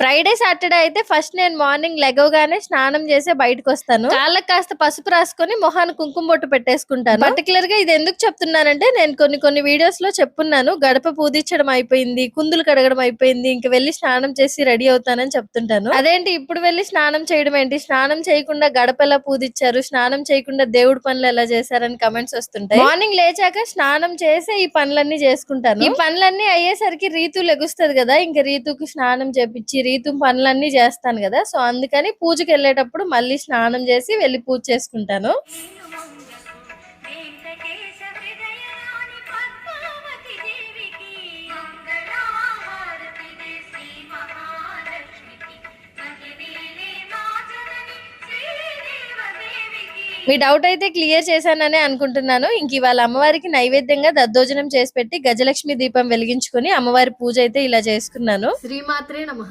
Friday Saturday అయితే first నేను morning లెగవగానే స్నానం చేసి బయటకు వస్తాను కాళ్ళకి కాస్త పసుపు రాసుకొని మొహాన్ని కుంకుమ బొట్టు పెట్టేసుకుంటాను. పర్టికులర్గా ఇది ఎందుకు చెప్తున్నానంటే నేను కొన్ని కొన్ని వీడియోస్లో చెప్పున్నాను. గడప పూదించడం అయిపోయింది కుందులు కడగడం అయిపోయింది ఇంక వెళ్ళి స్నానం చేసి రెడీ అవుతానని చెప్తుంటాను. అదేంటి ఇప్పుడు వెళ్ళి స్నానం చేయడం ఏంటి? స్నానం చేయకుండా గడప ఎలా పూదిచ్చారు? స్నానం చేయకుండా దేవుడి పనులు ఎలా చేశారని కమెంట్స్ వస్తుంటాయి. మార్నింగ్ లేచాక స్నానం చేసి ఈ పనులన్నీ చేసుకుంటాను. ఈ పనులన్నీ అయ్యేసరికి రీతు లెగుస్తుంది కదా ఇంకా రీతుకి స్నానం చేపించి రీతు పనులన్నీ చేస్తాను కదా. సో అందుకని పూజకి వెళ్ళేటప్పుడు మళ్ళీ స్నానం చేసి వెళ్ళి పూజ చేసుకుంటాను. మీ డౌట్ అయితే క్లియర్ చేశానని అనుకుంటున్నాను. ఇంక ఇవాళ అమ్మవారికి నైవేద్యంగా దద్దోజనం చేసి పెట్టి గజలక్ష్మి దీపం వెలిగించుకొని అమ్మవారి పూజ అయితే ఇలా చేసుకున్నాను. శ్రీమాత్రే నమ.